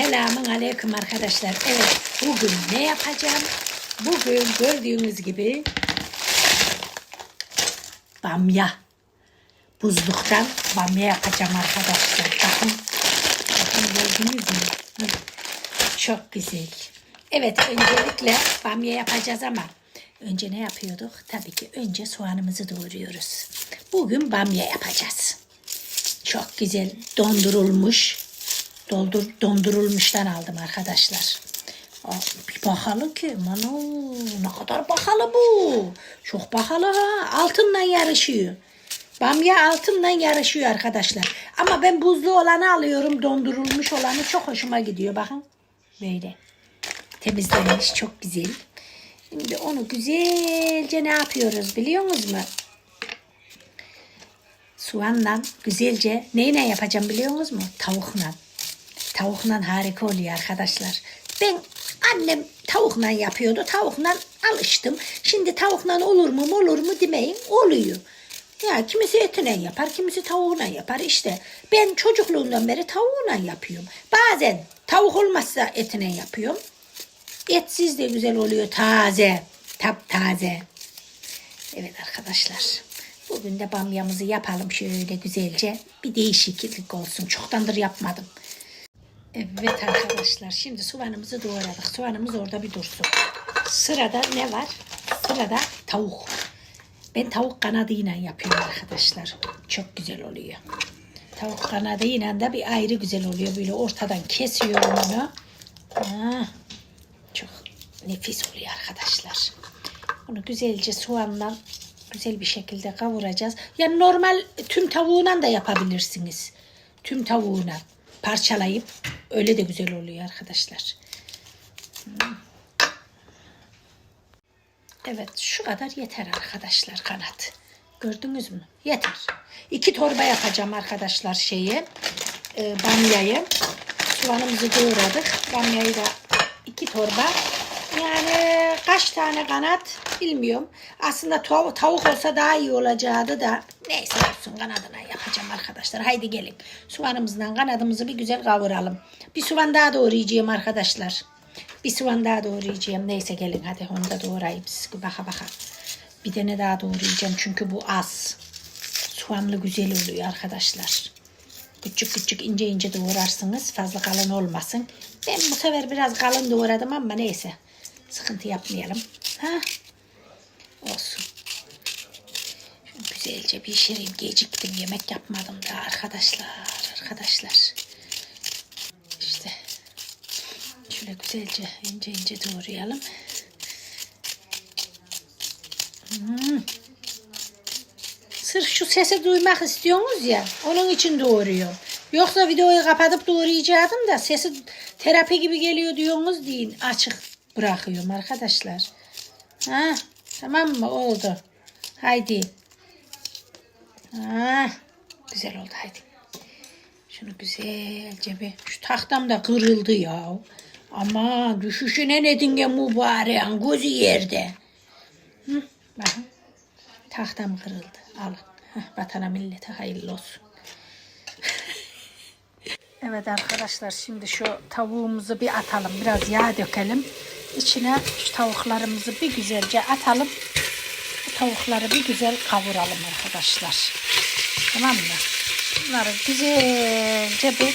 Selamun aleyküm arkadaşlar. Evet bugün ne yapacağım? Bugün gördüğünüz gibi bamya. Buzluktan bamya yapacağım arkadaşlar. Bakın. Bakın gördünüz mü? Hı. Çok güzel. Evet öncelikle bamya yapacağız ama önce ne yapıyorduk? Tabii ki önce soğanımızı doğruyoruz. Bugün bamya yapacağız. Çok güzel dondurulmuş. Doldur, dondurulmuştan aldım arkadaşlar. Bir bakalım ki mano ne kadar pahalı bu. Çok pahalı ha. Altınla yarışıyor. Bamya altınla yarışıyor arkadaşlar. Ama ben buzlu olanı alıyorum. Dondurulmuş olanı çok hoşuma gidiyor. Bakın böyle. Temizlenmiş çok güzel. Şimdi onu güzelce ne yapıyoruz biliyor musunuz mu? Soğanla güzelce neyle yapacağım biliyor musunuz mu? Tavukla. Tavukla harika oluyor arkadaşlar. Ben annem tavukla yapıyordu. Tavukla alıştım. Şimdi tavukla olur mu olur mu demeyin. Oluyor. Ya kimisi etine yapar, kimisi tavuğuna yapar. İşte ben çocukluğumdan beri tavuğuna yapıyorum. Bazen tavuk olmazsa etine yapıyorum. Etsiz de güzel oluyor. Taze. Tap taze. Evet arkadaşlar. Bugün de bamyamızı yapalım şöyle güzelce. Bir değişiklik olsun. Çoktandır yapmadım. Evet arkadaşlar şimdi soğanımızı doğradık. Soğanımız orada bir dursun. Sırada ne var? Sırada tavuk. Ben tavuk kanadıyla yapıyorum arkadaşlar. Çok güzel oluyor. Tavuk kanadıyla da bir ayrı güzel oluyor. Böyle ortadan kesiyorum onu. Ah, çok nefis oluyor arkadaşlar. Onu güzelce soğanla güzel bir şekilde kavuracağız. Yani normal tüm tavuğuna da yapabilirsiniz. Tüm tavuğuna parçalayıp öyle de güzel oluyor arkadaşlar. Evet şu kadar yeter arkadaşlar kanat. Gördünüz mü? Yeter. İki torba yapacağım arkadaşlar şeyi. E, bamyayı. Soğanımızı doğradık. Bamyayı da iki torba. Yani kaç tane kanat bilmiyorum. Aslında tav- tavuk olsa daha iyi olacaktı da. Neyse olsun kanadına yapacağım arkadaşlar. Haydi gelin. Soğanımızdan kanadımızı bir güzel kavuralım. Bir soğan daha doğrayacağım arkadaşlar. Bir soğan daha doğrayacağım. Neyse gelin hadi onu da doğrayayım. Siz baka baka. Bir tane daha doğrayacağım çünkü bu az. Soğanlı güzel oluyor arkadaşlar. Küçük küçük ince ince doğrarsınız. Fazla kalın olmasın. Ben bu sefer biraz kalın doğradım ama neyse. Sıkıntı yapmayalım. Ha? Olsun. Şunu güzelce pişireyim. Geciktim. Yemek yapmadım da arkadaşlar. Arkadaşlar. İşte. Şöyle güzelce ince ince doğrayalım. Hmm. Sırf şu sesi duymak istiyorsunuz ya. Onun için doğuruyor. Yoksa videoyu kapatıp doğrayacaktım da sesi terapi gibi geliyor diyorsunuz deyin. Açık bırakıyorum arkadaşlar. Ha, tamam mı? Oldu. Haydi. Ha, güzel oldu haydi. Şunu güzelce bir... Şu tahtam da kırıldı ya. Ama düşüşüne ne dinge mübareğin gözü yerde. Hı, bakın. Tahtam kırıldı. Alın. Heh, vatana millete hayırlı olsun. evet arkadaşlar şimdi şu tavuğumuzu bir atalım. Biraz yağ dökelim. İçine şu tavuklarımızı bir güzelce atalım. Bu tavukları bir güzel kavuralım arkadaşlar. Tamam mı? Bunları güzelce bir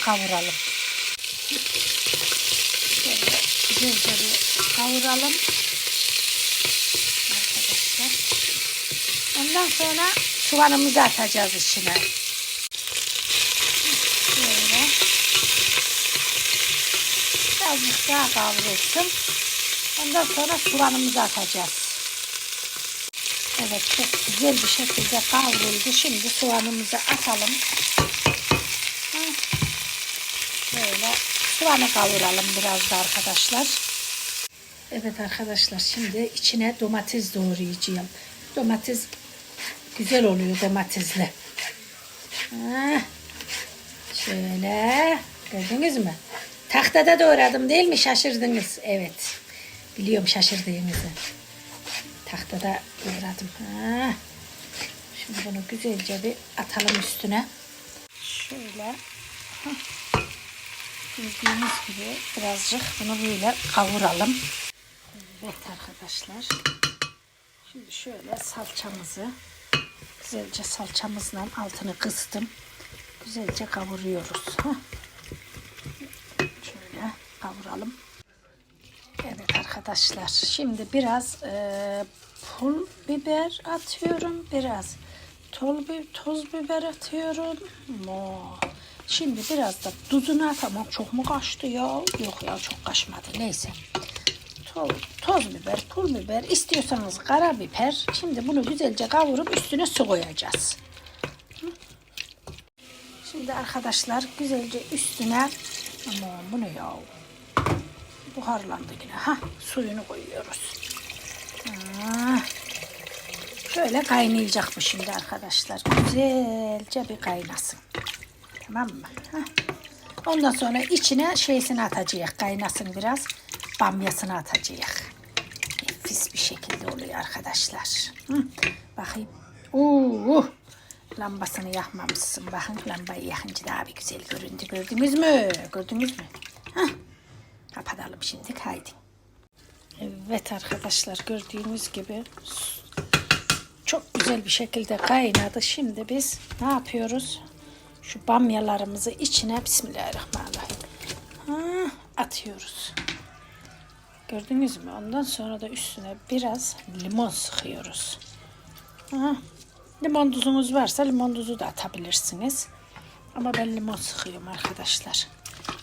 kavuralım. Şöyle güzelce bir kavuralım. Arkadaşlar. Ondan sonra soğanımızı atacağız içine. Böyle. Birazcık daha kavrulsun. Ondan sonra soğanımızı atacağız. Evet çok güzel bir şekilde kavruldu. Şimdi soğanımızı atalım. Böyle soğanı kavuralım biraz da arkadaşlar. Evet arkadaşlar şimdi içine domates doğrayacağım. Domates güzel oluyor domatesli. Ha, şöyle gördünüz mü? Tahtada doğradım değil mi? Şaşırdınız. Evet. Biliyorum şaşırdığınızı. Tahtada doğradım. Ha. Şimdi bunu güzelce bir atalım üstüne. Şöyle. Gördüğünüz gibi birazcık bunu böyle kavuralım. Evet arkadaşlar. Şimdi şöyle salçamızı güzelce salçamızla altını kıstım. Güzelce kavuruyoruz. Hah. Kavuralım. Evet arkadaşlar. Şimdi biraz e, pul biber atıyorum. Biraz tol, toz biber atıyorum. Mo. Şimdi biraz da tuzunu atamam. Çok mu kaçtı ya? Yok ya çok kaçmadı. Neyse. Toz, toz biber, pul biber, istiyorsanız karabiber. Şimdi bunu güzelce kavurup üstüne su koyacağız. Şimdi arkadaşlar güzelce üstüne aman bu ne ya? Buharlandı yine. Ha, suyunu koyuyoruz. Ha. Şöyle kaynayacak bu şimdi arkadaşlar. Güzelce bir kaynasın. Tamam mı? Ha. Ondan sonra içine şeysini atacağız. Kaynasın biraz. Bamyasını atacağız. Nefis bir şekilde oluyor arkadaşlar. Hı. Bakayım. Oo. Lambasını yakmamışsın. Bakın lambayı yakınca daha bir güzel göründü. Gördünüz mü? Gördünüz mü? Hah. Kapatalım şimdi. Haydi. Evet arkadaşlar gördüğünüz gibi çok güzel bir şekilde kaynadı. Şimdi biz ne yapıyoruz? Şu bamyalarımızı içine Bismillahirrahmanirrahim atıyoruz. Gördünüz mü? Ondan sonra da üstüne biraz limon sıkıyoruz. Limon tuzunuz varsa limon tuzu da atabilirsiniz. Ama ben limon sıkıyorum arkadaşlar.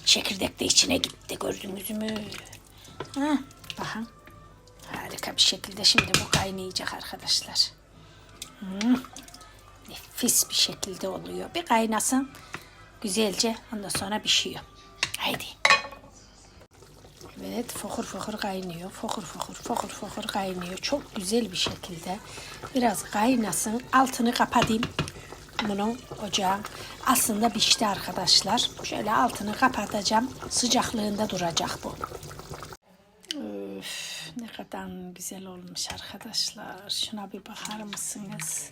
Çekirdek de içine gitti gördünüz mü? Ha, bakın. Harika bir şekilde şimdi bu kaynayacak arkadaşlar. Hmm. Nefis bir şekilde oluyor. Bir kaynasın güzelce ondan sonra pişiyor. Haydi. Evet fokur fokur kaynıyor. Fokur fokur fokur fokur kaynıyor. Çok güzel bir şekilde. Biraz kaynasın. Altını kapatayım. Bunun ocağın aslında pişti arkadaşlar. Şöyle altını kapatacağım. Sıcaklığında duracak bu. Üf, ne kadar güzel olmuş arkadaşlar. Şuna bir bakar mısınız?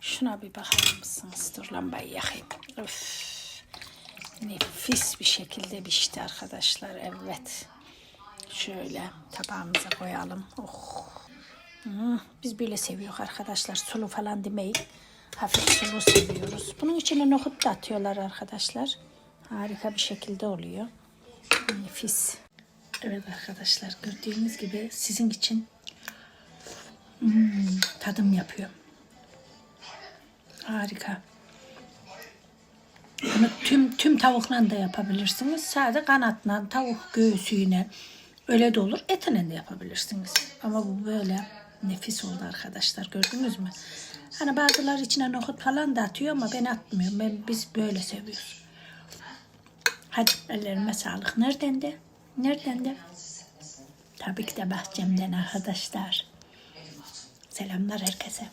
Şuna bir bakar mısınız? Dur lambayı yakayım. Üf, nefis bir şekilde pişti arkadaşlar. Evet. Şöyle tabağımıza koyalım. Oh. Hmm, biz böyle seviyoruz arkadaşlar. Sulu falan demeyin. Hafif sulu seviyoruz. Bunun içine nohut da atıyorlar arkadaşlar. Harika bir şekilde oluyor. Nefis. Evet arkadaşlar gördüğünüz gibi sizin için hmm, tadım yapıyorum. Harika. Bunu tüm tüm tavukla da yapabilirsiniz. Sade kanatla, tavuk göğsüyle öyle de olur. Etle de yapabilirsiniz. Ama bu böyle nefis oldu arkadaşlar. Gördünüz mü? Hani bazıları içine nohut falan da atıyor ama ben atmıyorum. Ben, biz böyle seviyoruz. Hadi ellerime sağlık. Nereden de? Nereden de? Tabii ki de bahçemden arkadaşlar. Selamlar herkese.